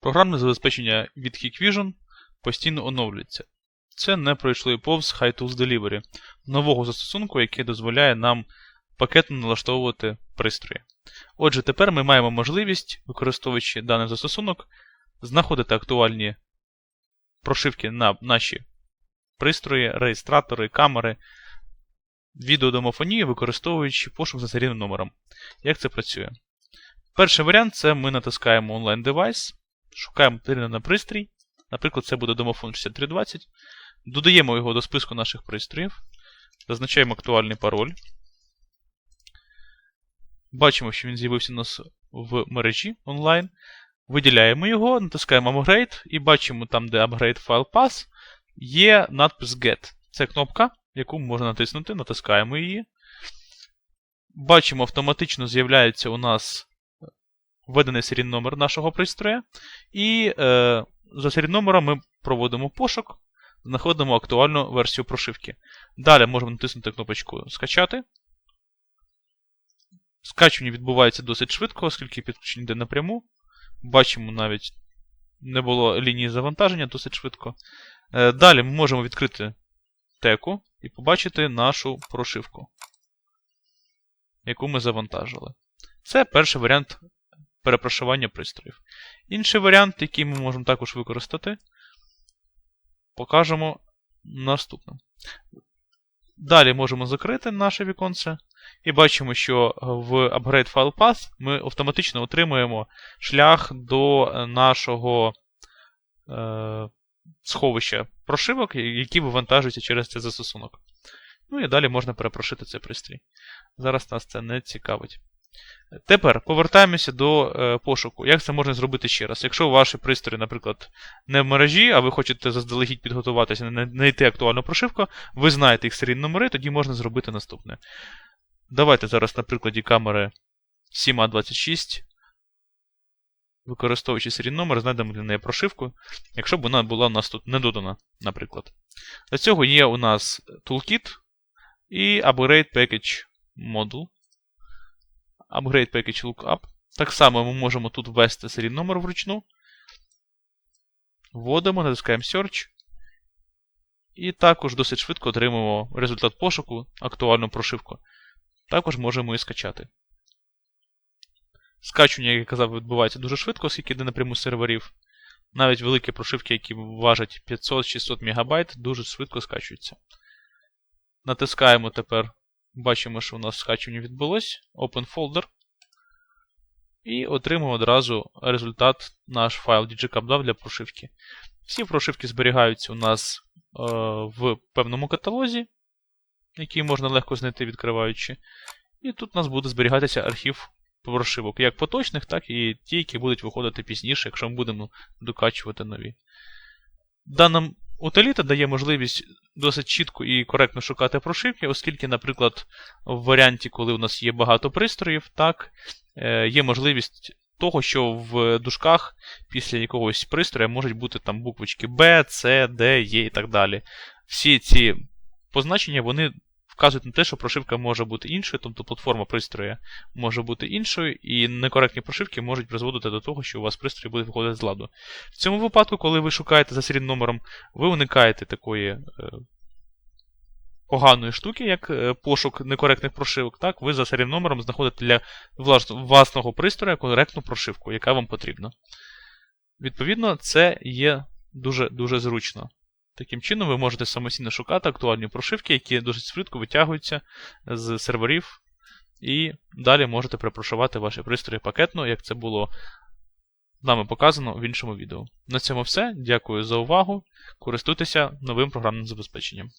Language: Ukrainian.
Програмне забезпечення від Hikvision постійно оновлюється. Це не пройшло і повз HiTools Delivery, нового застосунку, який дозволяє нам пакетно налаштовувати пристрої. Отже, тепер ми маємо можливість, використовуючи даний застосунок, знаходити актуальні прошивки на наші пристрої, реєстратори, камери, відеодомофонію, використовуючи пошук за серійним номером. Як це працює? Перший варіант це ми натискаємо онлайн девайс, шукаємо на пристрій. Наприклад, це буде домофон 6320. Додаємо його до списку наших пристроїв. Зазначаємо актуальний пароль. Бачимо, що він з'явився у нас в мережі онлайн. Виділяємо його, натискаємо Upgrade і бачимо там, де Upgrade File Path, є надпис Get. Це кнопка, яку можна натиснути, натискаємо її. Бачимо, автоматично з'являється у нас введений серійний номер нашого пристрою. І е, за серійним номером ми проводимо пошук, знаходимо актуальну версію прошивки. Далі можемо натиснути кнопочку Скачати. Скачування відбувається досить швидко, оскільки підключення йде напряму. Бачимо, навіть не було лінії завантаження досить швидко. Е, далі ми можемо відкрити теку і побачити нашу прошивку, яку ми завантажили. Це перший варіант перепрошування пристроїв. Інший варіант, який ми можемо також використати, покажемо наступним. Далі можемо закрити наше віконце. І бачимо, що в Upgrade File Path ми автоматично отримуємо шлях до нашого е, сховища прошивок, які вивантажуються через цей застосунок. Ну і далі можна перепрошити цей пристрій. Зараз нас це не цікавить. Тепер повертаємося до е, пошуку. Як це можна зробити ще раз? Якщо ваші пристрої, наприклад, не в мережі, а ви хочете заздалегідь підготуватися, знайти актуальну прошивку, ви знаєте їх серійні номери, тоді можна зробити наступне. Давайте зараз на прикладі камери 7А26, використовуючи серійний номер, знайдемо для неї прошивку, якщо б вона була у нас тут не додана, наприклад. Для цього є у нас Toolkit і Upgrade Package Module. Upgrade Package Lookup. Так само ми можемо тут ввести серійний номер вручну. Вводимо, натискаємо Search. І також досить швидко отримуємо результат пошуку, актуальну прошивку. Також можемо і скачати. Скачування, як я казав, відбувається дуже швидко, оскільки йде напряму з серверів. Навіть великі прошивки, які важать 500-600 МБ, дуже швидко скачуються. Натискаємо тепер, бачимо, що у нас скачування відбулось. Open Folder. І отримуємо одразу результат наш файл DigiCapDAV для прошивки. Всі прошивки зберігаються у нас е, в певному каталозі який можна легко знайти, відкриваючи. І тут у нас буде зберігатися архів прошивок, як поточних, так і ті, які будуть виходити пізніше, якщо ми будемо докачувати нові. Дана утиліта дає можливість досить чітко і коректно шукати прошивки, оскільки, наприклад, в варіанті, коли у нас є багато пристроїв, так, е, є можливість того, що в дужках після якогось пристрою можуть бути там буквочки B, C, D, E і так далі. Всі ці позначення вони вказують на те, що прошивка може бути іншою, тобто платформа пристрою може бути іншою, і некоректні прошивки можуть призводити до того, що у вас пристрій буде виходити з ладу. В цьому випадку, коли ви шукаєте за серійним номером, ви уникаєте такої. Е, поганої штуки, як е, пошук некоректних прошивок, так, ви за серійним номером знаходите для власного пристрою коректну прошивку, яка вам потрібна. Відповідно, це є дуже-дуже зручно. Таким чином, ви можете самостійно шукати актуальні прошивки, які дуже швидко витягуються з серверів, і далі можете припрошувати ваші пристрої пакетно, як це було нами показано в іншому відео. На цьому все. Дякую за увагу. Користуйтеся новим програмним забезпеченням.